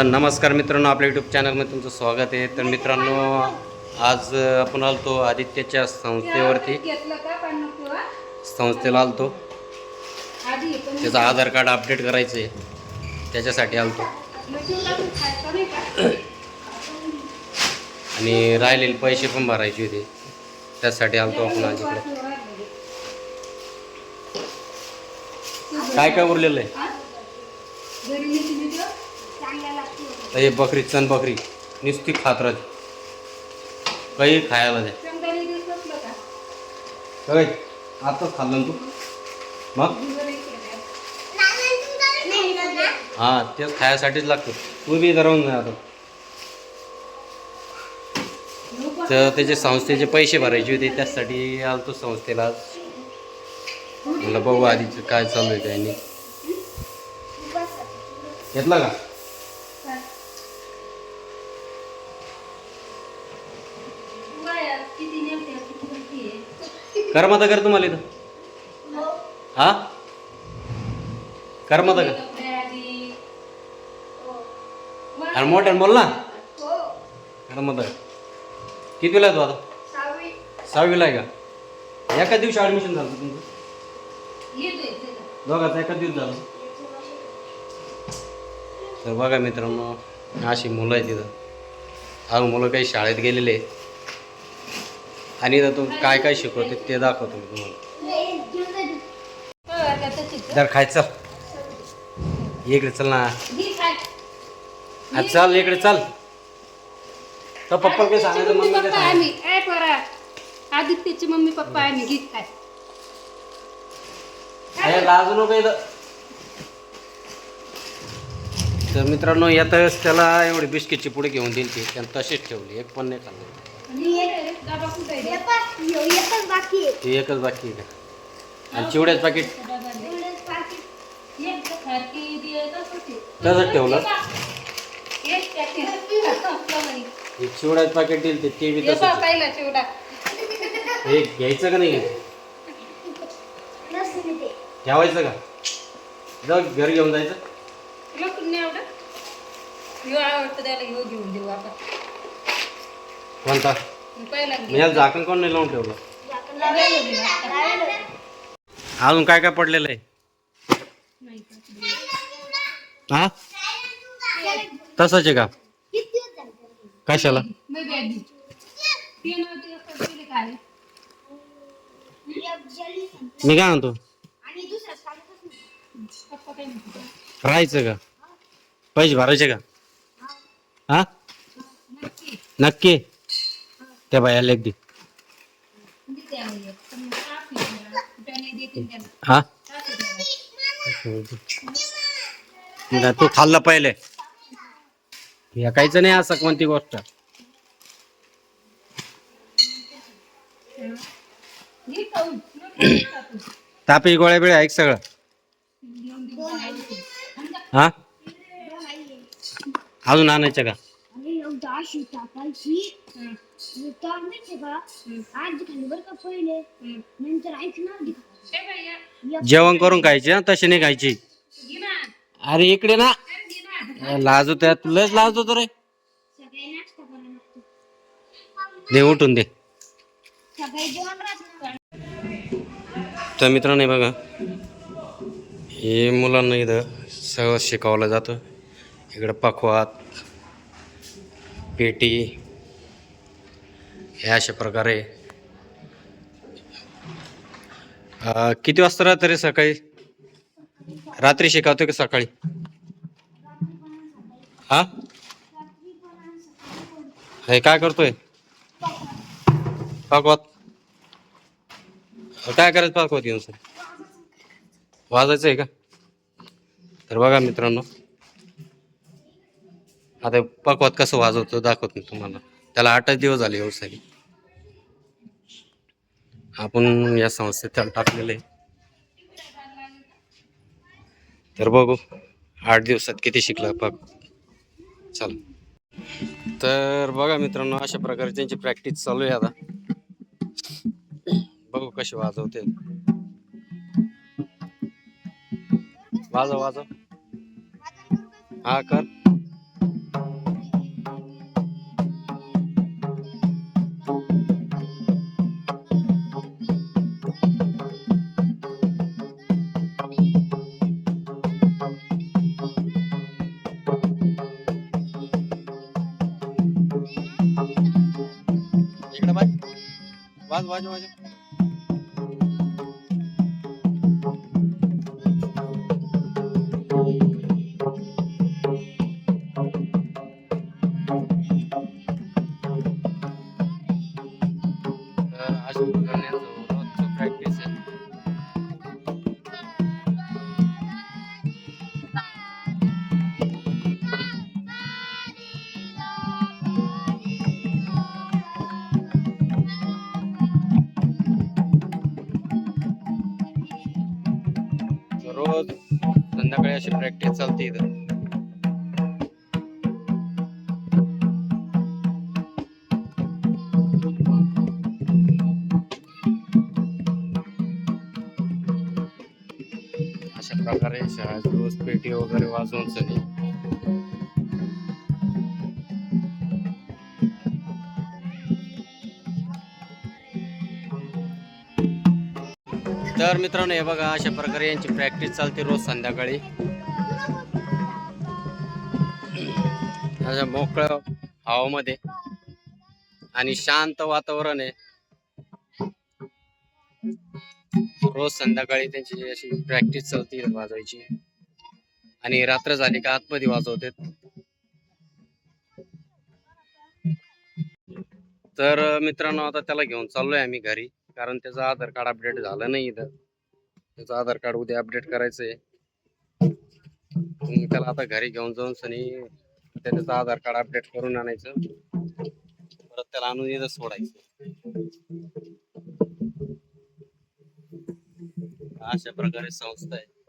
तर नमस्कार मित्रांनो आपल्या यूट्यूब चॅनलमध्ये तुमचं स्वागत आहे. तर मित्रांनो आज आपण आलतो आदित्यच्या संस्थेवरती. संस्थेला आलतो. त्याचं आधार कार्ड अपडेट करायचं आहे त्याच्यासाठी आलतो. आणि राहिलेले पैसे पण भरायचे होते. त्यासाठी आलतो आपण आज इकडे. काय काय उरलेलं आहे? तर हे बकरी चण बकरी. नुसती खात राहते काही खायला द्या काय आताच खाल्लं तू. मग. हा तेच खायासाठीच लागतं. तू बी राहून जा आता. तर त्याचे संस्थेचे पैसे भरायचे होते त्यासाठी आलतो संस्थेला. आज. म्हणलं बघू आधीच काय चालू आहे काय नाही. घेतला का बाया, किती नेमते, किती किती आहे. करमत कर तुम्हाला इथं. हा? करमत कर कपडे आधी. अरे मोठ्यानं बोल ना. हो. करमत कितीला आहे तू आता? सहावीला आहे का? एका दिवशी ॲडमिशन झालं तुमचं? येतोय दोघाचं एका दिवस झालं. तर बघा मित्रांनो अशी मुलं आहेत तिथं हा मुलं काही शाळेत गेलेले आहेत. आणि इथं तू काय काय शिकवते ते दाखवतो मी तुम्हाला. जर खायचं. इकडे चल ना. हा चल इकडे चल. तर पप्पा काय सांगायचं मम्मी काय आम्ही आदित्यचे मम्मी पप्पा आम्ही घे काय अरे लाजू नको इथं. तर मित्रांनो येतच त्याला एवढी बिस्किटची पुढे घेऊन दिली ती. त्यानं तशीच ठेवली एक पण नाही खाल्ली. आहे? ती एकच बाकी आहे का? आणि चिवड्याच पाकिट तसंच ठेवलं. हे चिवड्याच पाकिट दिली ते ते बी हे तसंच हे घ्यायचं का नाही? घ्यायचं ठेवायचं का? जाऊ घरी घेऊन जायचं. तुला आवडत. त्याला घेऊन देऊ आपण. कोणता मी याला झाकण कोण नाही लावून ठेवलं? अजून काय काय पडलेलं आहे? हा? तसंच आहे का? कशाला? मी काय म्हणतो? राहायचं का? पैसे भरायचे का? हा? नक्की. त्या बायाला एक दे. हा? तू खाल्लं पहिले. हे काहीच नाही असं कोणती गोष्ट. तापी गोळ्या बिळ्या ऐक सगळं. हा? अजून आणायचं का? हं, आज खाली बर का पहिले. नंतर ऐकणार. ए जेवण करून खायची हा? तशी नाही खायची. घे ना. अरे इकडे ना. अरे घे ना. लाजू त्यात लयच लाजतो तो रे. सकाळी नाश्ता करायला लागतो दे उठून दे. सकाळी जेवण राहत. तर मित्रांनो हे बघा. हे मुलांना इथं सगळं शिकवलं जातं. इकडं पखवात पेटी हे अशा प्रकारे. किती वाजता राहत रे सकाळी? रात्री शिकवतो की सकाळी? हा? हे काय करतोय? पाकवत. काय करायचं पाकवत येऊन सर? वाजायचं आहे का? तर बघा मित्रांनो. आता पकवात कसं वाजवतो दाखवत मी तुम्हाला. त्याला आठच दिवस झाले व्यवसाय आपण या संस्थेत त्याला टाकलेलं आहे. तर बघू आठ दिवसात किती शिकला बघ चल. तर बघा मित्रांनो अशा प्रकारे त्यांची प्रॅक्टिस चालू आहे आता. बघू कशी वाजवते. वाजव वाजव. हा कर. વાંચો વાંચો વાંચો रोज संध्याकाळी अशी प्रॅक्टिस चालते इथं. अशा प्रकारे शाळेत रोज पेटी वगैरे वाजवून सनी तर मित्रांनो हे बघा अशा प्रकारे यांची प्रॅक्टिस चालते रोज संध्याकाळी. अशा मोकळ्या हवामध्ये आणि शांत वातावरण आहे. रोज संध्याकाळी त्यांची अशी प्रॅक्टिस चालते वाजवायची आणि रात्र झाली का आतमध्ये वाजवते तर मित्रांनो आता त्याला घेऊन चाललोय आम्ही घरी. कारण त्याचं आधार कार्ड अपडेट झालं नाही इथं. त्याचं आधार कार्ड उद्या अपडेट करायचंय. मग त्याला आता घरी घेऊन जाऊन सनी त्याचं आधार कार्ड अपडेट करून आणायचं. परत त्याला आणून इथं सोडायचं. अशा प्रकारे संस्था आहे.